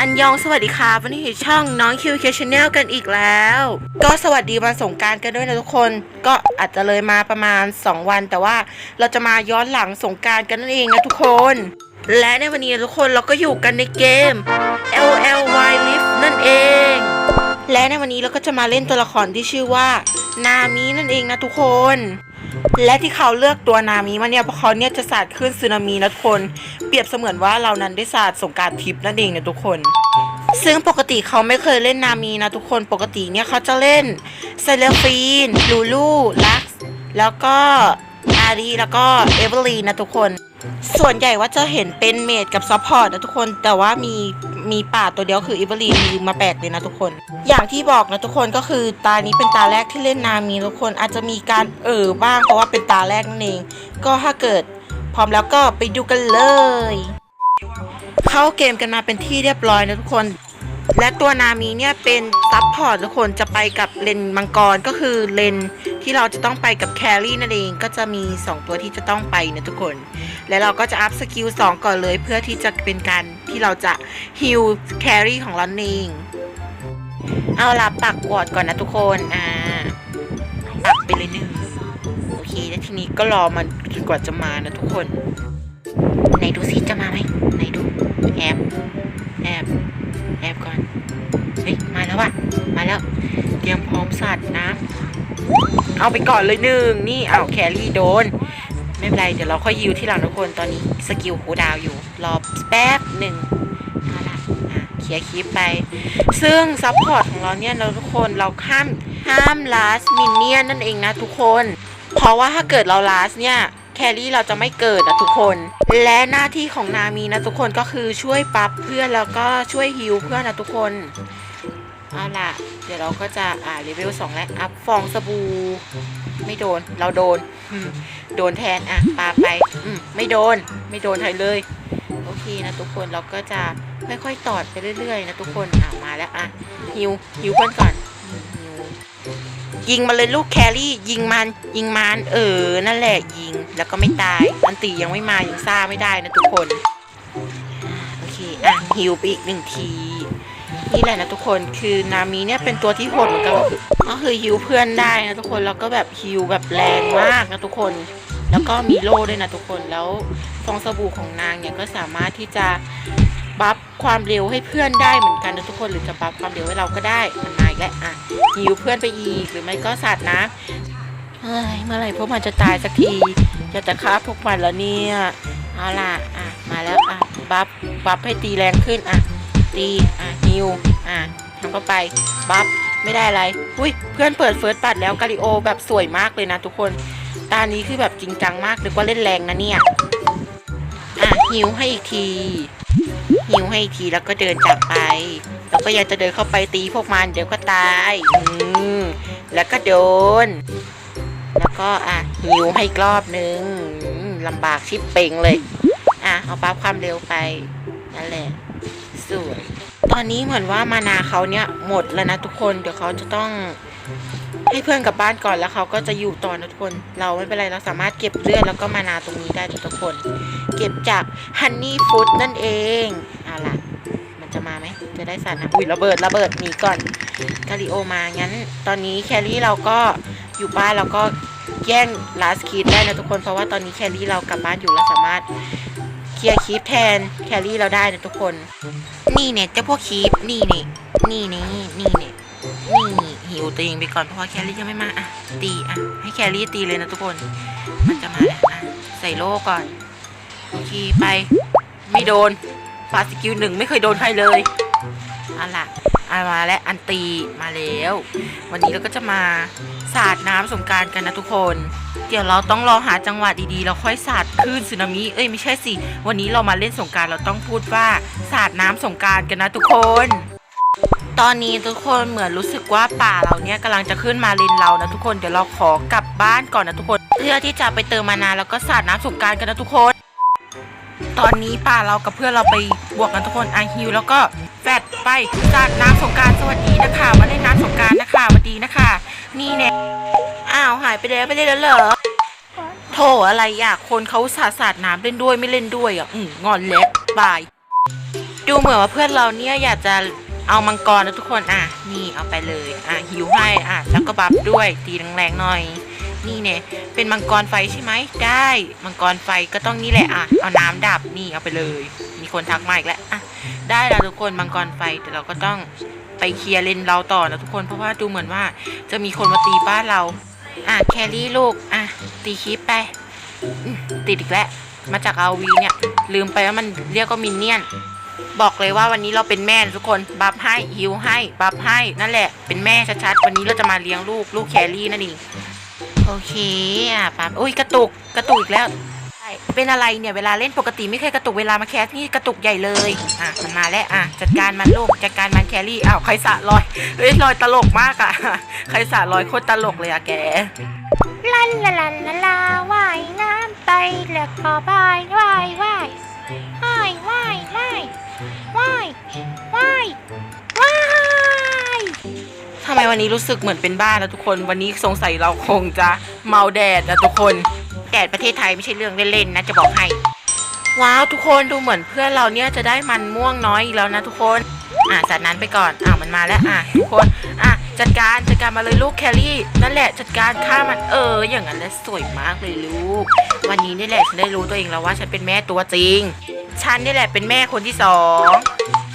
อันยองสวัสดีค่ะวันนี้อยู่ช่องน้องคิวเคชแนลกันอีกแล้ว ก็สวัสดีวันสงการกันด้วยนะทุกคนก็อาจจะเลยมาประมาณ 2 วัน แต่ว่าเราจะมาย้อนหลังสงการกันนั่นเองนะทุกคน และในวันนี้ทุกคนเราก็อยู่กันในเกม L L Y Lift นั่นเอง และในวันนี้เราก็จะมาเล่นตัวละครที่ชื่อว่า นามินั่นเองนะทุกคน และที่เขาเลือกตัวนามิมาเนี่ยเพราะเขาเนี่ยจะสาดคลื่นสึนามินะทุกคน เปรียบเสมือนว่าเรานั้นได้สาดสงกรารทิพย์นั่นเองเนี่ยทุกคน ซึ่งปกติเขาไม่เคยเล่นนามีนะทุกคนปกติเนี่ยเขาจะเล่นเซเลฟีนลูลูลักแล้วก็ อารีแล้วก็เอเวอร์ลีนนะทุกคน ส่วนใหญ่ว่าจะเห็นเป็นเมดกับซัพพอร์ตนะทุกคน แต่ว่ามีมีป่าตัวเดียวคือเอเวอรีนลืมมาแปลกเลยนะทุกคน อย่างที่บอกนะทุกคนก็คือตานี้เป็นตาแรกที่เล่นนามีทุกคนอาจจะมีการเอ่อบ้างเพราะว่าเป็นตาแรกนั่นเอง ก็ถ้าเกิดพร้อมแล้วก็ไปดูกันเลย เข้าเกมกันมาเป็นที่เรียบร้อยนะทุกคนและตัวนามีเนี่ยเป็นซับพอร์ตทุกคนจะไปกับเลนมังกรก็คือเลน ที่เราจะต้องไปกับแครี่นั่นเองก็จะมี 2 ตัวที่จะต้องไปนะทุกคน และเราก็จะอัพสกิล2ก่อนเลยเพื่อที่จะเป็นการที่เราจะฮิลแครี่ของเราเองเอาล่ะปักวอดก่อนนะทุกคนอ่าปักไปเลยหนึ่งโอเคแล้วทีนี้ก็รอมันจนกว่าจะมานะทุกคน ไหนดูซิจะมาไหมไหนดูแอบแอบแอบก่อนเฮ้ยมาแล้วอะมาแล้วเตรียมพร้อมสัตว์นะ เอาไปก่อนเลยหนึ่งนี่เอาแครี่โดน ไม่เป็นไร เดี๋ยวเราค่อยยิวที่หลังทุกคนตอนนี้สกิลคูดาวอยู่ รอแป๊บหนึ่งเอาละเคลียร์คลิปไป ซึ่งซัพพอร์ตของเราเนี่ยเราทุกคนเราห้ามห้ามลาสมินเนี่ยนนั่นเองนะทุกคน เพราะว่าถ้าเกิดเราลาสเนี่ยแครี่เราจะไม่เกิดนะทุกคน และหน้าที่ของนามีนะทุกคนก็คือช่วยปรับเพื่อนแล้วก็ช่วยฮิวเพื่อนนะทุกคน เอาล่ะ เดี๋ยวเราก็จะอ่าเลเวสองแล้วอัพฟองสบู่ไม่โดน เราโดนโดนแทนอะปาไปอืไม่โดน ไม่โดนใครเลย โอเคนะทุกคนเราก็จะค่อยๆตอดไปเรื่อยๆนะทุกคนอะมาแล้วอะฮิวฮิวเพื่อนก่อนยิงมาเลยลูกแครี่ ยิงมัน ยิงมันเออ นั่นแหละยิงแล้วก็ไม่ตายอันตียังไม่มายังซ่าไม่ได้นะทุกคนโอเคอะฮิวไปอีกหนึ่งที นี่แหละนะทุกคนคือนามิเนี่ยเป็นตัวที่โหดเหมือนกันก็คือฮิวเพื่อนได้นะทุกคนแล้วก็แบบฮิวแบบแรงมากนะทุกคน แล้วก็มีโล่ด้วยนะทุกคนแล้วฟองสบู่ของนางเนี่ยก็สามารถที่จะบัฟความเร็วให้เพื่อนได้เหมือนกันนะทุกคนหรือจะบัฟความเร็วให้เราก็ได้มันมาอีกแล้วอะหิวเพื่อนไปอีกหรือไม่ก็สัตว์นะเฮ้ยเมื่อไหร่พวกมันจะตายสักทีจะจะฆ่าพวกมันแล้วเนี่ยเอาล่ะอะมาแล้วอะบัฟบัฟให้ตีแรงขึ้นอะ ตีอะฮิวอะทำเข้าไปบัฟไม่ได้อะไรอุ้ยเพื่อนเปิดเฟิร์สปัดแล้วกาลิโอแบบสวยมากเลยนะทุกคนตานี้คือแบบจริงจังมากนึกว่าเล่นแรงนะเนี่ยอะฮิวให้อีกทีฮิวให้อีกทีแล้วก็เดินจากไป แล้วก็ยังจะเดินเข้าไปตีพวกมันเดี๋ยวก็ตายอืมแล้วก็โดน แล้วก็อะหิวให้กรอบนึงลำบากชิบเป่งเลย อะเอาปั๊บความเร็วไปนั่นแหละ สวย ตอนนี้เหมือนว่ามานาเขาเนี่ยหมดแล้วนะทุกคน เดี๋ยวเขาจะต้องให้เพื่อนกลับบ้านก่อนแล้วเขาก็จะอยู่ต่อนะทุกคน เราไม่เป็นไรเราสามารถเก็บเลือดแล้วก็มานาตรงนี้ได้ทุกคน เก็บจากฮันนี่ฟูดนั่นเองเอาล่ะ มันจะมาไหมจะได้สันนะอุ้ยระเบิดระเบิดหนีก่อนกาลิโอมางั้น ตอนนี้แครี่เราก็อยู่บ้านเราก็แย่งลาสคีดได้นะทุกคนเพราะว่าตอนนี้แครี่เรากลับบ้านอยู่เราสามารถ เคลียร์คีปแทนแครี่เราได้นะทุกคน นี่เนี่ยเจ้าพวกคีปนี่นี่นี่นี่นี่เนี่ยนี่หิวตัวเองไปก่อนเพราะว่าแครี่ยังไม่มาอะตีอะให้แครี่ตีเลยนะทุกคน มันจะมาแล้วอะใส่โล่ก่อนโอเคไป ไม่โดนฟาสกิลหนึ่งไม่เคยโดนใครเลยเอาล่ะ อามาและอันตีมาแล้ว วันนี้เราก็จะมาสาดน้ำสงการกันนะทุกคน เดี๋ยวเราต้องรอหาจังหวะดีๆเราค่อยสาดคลื่นสึนามิเอ้ยไม่ใช่สิวันนี้เรามาเล่นสงการเราต้องพูดว่าสาดน้ำสงการกันนะทุกคน ตอนนี้ทุกคนเหมือนรู้สึกว่าป่าเราเนี่ยกำลังจะขึ้นมาเลนเรานะทุกคนเดี๋ยวเราขอกลับบ้านก่อนนะทุกคน เพื่อที่จะไปเติมมานาแล้วก็สาดน้ำสงการกันนะทุกคน ตอนนี้ป่าเรากับเพื่อนเราไปบวกกันทุกคนไอะฮิวแล้วก็แฟดไปสาดน้ำสงการสวัสดีนะคะมาเล่นน้ำสงการนะคะสวัสดีนะคะ นี่เนี่ยอ้าวหายไปแล้วไม่เล่นแล้วเหรอโถอะไรอะคนเขาสาดสาดน้ำเล่นด้วยไม่เล่นด้วยอะอืมงอนแล้วบาย ดูเหมือนว่าเพื่อนเราเนี่ยอยากจะเอามังกรนะทุกคนอะนี่เอาไปเลยอะหิวให้อะแล้วก็บัฟด้วยตีแรงๆหน่อย นี่เนี่ยเป็นมังกรไฟใช่ไหมได้ มังกรไฟก็ต้องนี่แหละอะเอาน้ำดับนี่เอาไปเลย มีคนทักมาอีกแล้วอะได้แล้วทุกคนมังกรไฟแต่เราก็ต้องไปเคลียร์เลนเราต่อนะทุกคนเพราะว่าดูเหมือนว่าจะมีคนมาตีบ้านเราอะแครี่ลูกอะตีคลิปไปติดอีกแล้วมาจากอาวีเนี่ย ลืมไปว่ามันเรียกว่ามินเนี่ยน บอกเลยว่าวันนี้เราเป็นแม่ทุกคนบัฟให้ฮิวให้บัฟให้นั่นแหละเป็นแม่ชัดๆวันนี้เราจะมาเลี้ยงลูกลูกแครี่นั่นเอง โอเคอะปั๊บอุ้ยกระตุกกระตุกอีกแล้วใช่เป็นอะไรเนี่ยเวลาเล่นปกติไม่เคยกระตุกเวลามาแคสนี่กระตุกใหญ่เลยอะมันมาแล้วอะจัดการมันลูกจัดการมันแครี่อ้าวใครสะลอยเฮ้ยลอยตลกมากอะใครสะลอยโคตรตลกเลยอะแกลันลาลันลาลาว่ายน้ำไปแล้วก็ว่ายว่ายว่าย ไมวันนี้รู้สึกเหมือนเป็นบ้านนะทุกคน วันนี้สงสัยเราคงจะเมาแดดนะทุกคน แดดประเทศไทยไม่ใช่เรื่องเล่นๆนะจะบอกให้ ว้าวทุกคนดูเหมือนเพื่อนเราเนี่ยจะได้มันม่วงน้อยอีกแล้วนะทุกคน อะจัดนั้นไปก่อนอ้าวมันมาแล้วอะทุกคนอะจัดการจัดการมาเลยลูกแครี่ นั่นแหละจัดการฆ่ามันเออ อย่างนั้นแหละสวยมากเลยลูก วันนี้นี่แหละฉันได้รู้ตัวเองแล้วว่าฉันเป็นแม่ตัวจริง ฉันนี่แหละเป็นแม่คนที่สองอะ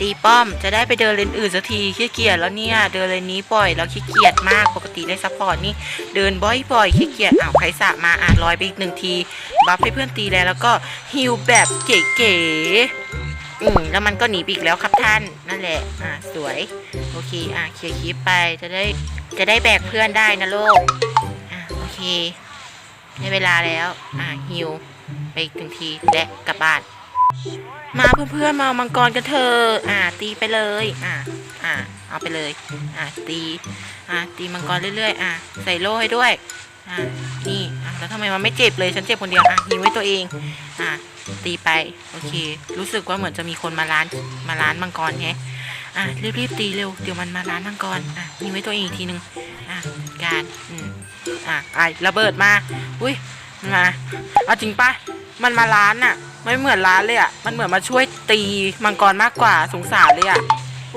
ตีป้อมจะได้ไปเดินเลนอื่นสักทีขี้เกียจแล้วเนี่ยเดินเลนนี้บ่อยแล้วขี้เกียจมากปกติได้ซัพพอร์ตนี่เดินบ่อยๆขี้เกียจอ้าวใครสะมาอะลอยไปอีกหนึ่งทีบัฟให้เพื่อนตีแล้วแล้วก็ฮิวแบบเก๋ๆอืมแล้วมันก็หนีไปอีกแล้วครับท่านนั่นแหละอะสวยโอเคอะเคลียร์คลิปไปจะได้จะได้แบกเพื่อนได้นะลูกอะโอเคได้เวลาแล้วอะฮิวไปอีกหนึ่งทีและกลับบ้าน มาเพื่อนๆมาเอามังกรกันเถอะอ่า ตีไปเลย อ่าอ่าเอาไปเลย อ่าตี อ่าตีมังกรเรื่อยๆ อ่าใส่โล่ให้ด้วย อ่านี่ อ่าแล้วทำไมมันไม่เจ็บเลย ฉันเจ็บคนเดียว อะยิงไว้ตัวเอง อ่าตีไป โอเค รู้สึกว่าเหมือนจะมีคนมาล้าน มาล้านมังกรแฮะอะรีบๆตีเร็ว เดี๋ยวมันมาล้านมังกร อะยิงไว้ตัวเองอีกทีนึง อะการ อืม อะไอระเบิดมา อุ้ย มันมา เอาจริงปะมันมาล้านน่ะ ไม่เหมือนร้านเลยอะ มันเหมือนมาช่วยตีมังกรมากกว่าสงสารเลยอะ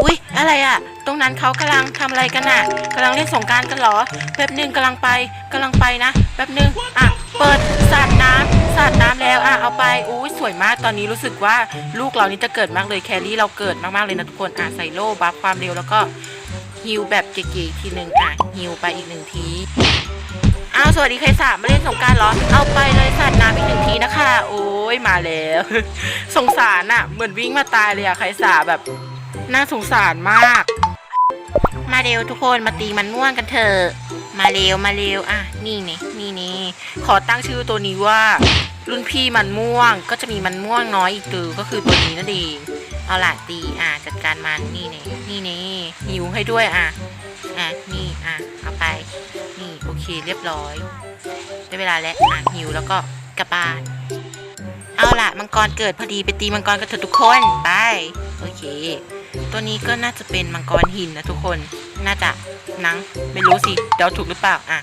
อุ๊ย อะไรอะ ตรงนั้นเขากำลังทำอะไรกันน่ะกำลังเล่นสงกรารกันเหรอ แป๊บหนึ่งกำลังไปกำลังไปนะ แป๊บหนึ่งอะ เปิดสาดน้ำสาดน้ำแล้วอะ เอาไป อุ้ยสวยมาก ตอนนี้รู้สึกว่าลูกเรานี่จะเกิดมากเลย แครี่เราเกิดมากๆเลยนะทุกคน อะใส่โล่บัฟความเร็วแล้วก็ฮิวแบบเก๋ๆอีกทีหนึ่งอะฮิวไปอีกหนึ่งที สวัสดีใครสามมาเล่นสงกรารเหรอ เอาไปเลยสาดน้ำอีกหนึ่งทีนะคะ โอ้ยมาแล้ว สงสารอะเหมือนวิ่งมาตายเลยอะใครสาแบบน่าสงสารมาก มาเร็วทุกคนมาตีมันม่วงกันเถอะมาเร็วมาเร็วอะนี่นี่นี่นี่ขอตั้งชื่อตัวนี้ว่า รุ่นพี่มันม่วงก็จะมีมันม่วงน้อยอีกตัวก็คือตัวนี้นั่นเองเอาล่ะตีอะจัดการมันนี่นี่นี่นี่หิวให้ด้วยอะอะนี่อะเอา เคเรียบร้อยได้เวลาแล้วอะหิวแล้วก็กลับบ้าน เอาล่ะมังกรเกิดพอดีไปตีมังกรกันเถอะทุกคนไปโอเค ตัวนี้ก็น่าจะเป็นมังกรหินนะทุกคน น่าจะนังไม่รู้สิเดาถูกหรือเปล่าอะ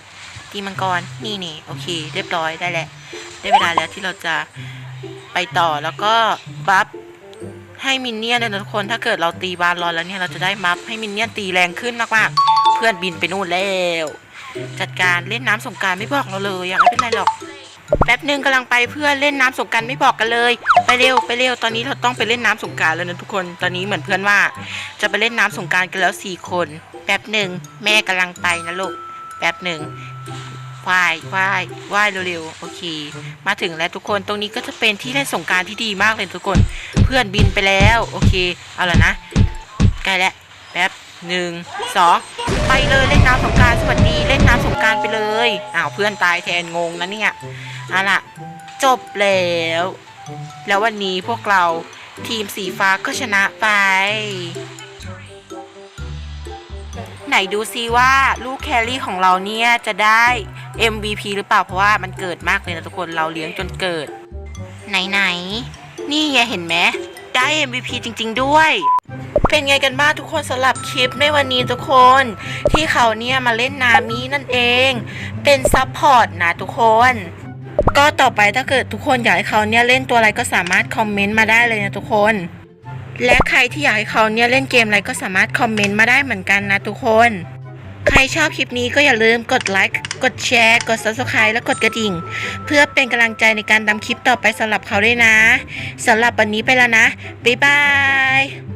ตีมังกรนี่นี่โอเค เรียบร้อยได้แล้วได้เวลาแล้วที่เราจะไปต่อแล้วก็บัฟให้มินเนี่ยนเลยนะทุกคน ถ้าเกิดเราตีบาลอนแล้วเนี่ยเราจะได้บัฟให้มินเนี่ยนตีแรงขึ้นมากๆเพื่อนบินไปนู่นแล้ว จัดการเล่นน้ำสงการไม่บอกเราเลยอะไม่เป็นไรหรอกแป๊บหนึ่งกำลังไปเพื่อนเล่นน้ำสงการไม่บอกกันเลย ไปเร็วไปเร็วตอนนี้เราต้องไปเล่นน้ำสงการแล้วนะทุกคนตอนนี้เหมือนเพื่อนว่า จะไปเล่นน้ำสงการกันแล้วสี่คนแป๊บหนึ่งแม่กำลังไปนะลูกแป๊บหนึ่งว่ายว่ายว่ายเร็วๆโอเค มาถึงแล้วทุกคนตรงนี้ก็จะเป็นที่เล่นสงการที่ดีมากเลยทุกคน เพื่อนบินไปแล้ว โอเค เอาละนะใกล้แล้วแป๊บหนึ่งสอง ไปเลยเล่นน้ำสงการสวัสดีเล่นน้ำสงการไปเลยอ้าวเพื่อนตายแทนงงนะเนี่ยเอาล่ะจบแล้ว แล้ววันนี้พวกเราทีมสีฟ้าก็ชนะไป ไหนดูซิว่าลูกแครี่ของเราเนี่ยจะได้ MVP หรือเปล่าเพราะว่ามันเกิดมากเลยนะทุกคนเราเลี้ยงจนเกิด ไหนๆนี่ไงเห็นไหมได้ MVP จริง ๆ ด้วย เป็นไงกันบ้างทุกคนสำหรับคลิปในวันนี้ทุกคน ที่เขาเนี่ยมาเล่นนามินั่นเอง เป็นซัพพอร์ตนะทุกคน ก็ต่อไปถ้าเกิดทุกคนอยากให้เขาเนี่ยเล่นตัวอะไรก็สามารถคอมเมนต์มาได้เลยนะทุกคน และใครที่อยากให้เขาเนี่ยเล่นเกมอะไรก็สามารถคอมเมนต์มาได้เหมือนกันนะทุกคน ใครชอบคลิปนี้ก็อย่าลืมกดไลค์กดแชร์กด subscribe และกดกระดิ่ง เพื่อเป็นกำลังใจในการทำคลิปต่อไปสำหรับเขาด้วยนะสำหรับวันนี้ไปแล้วนะบ๊ายบาย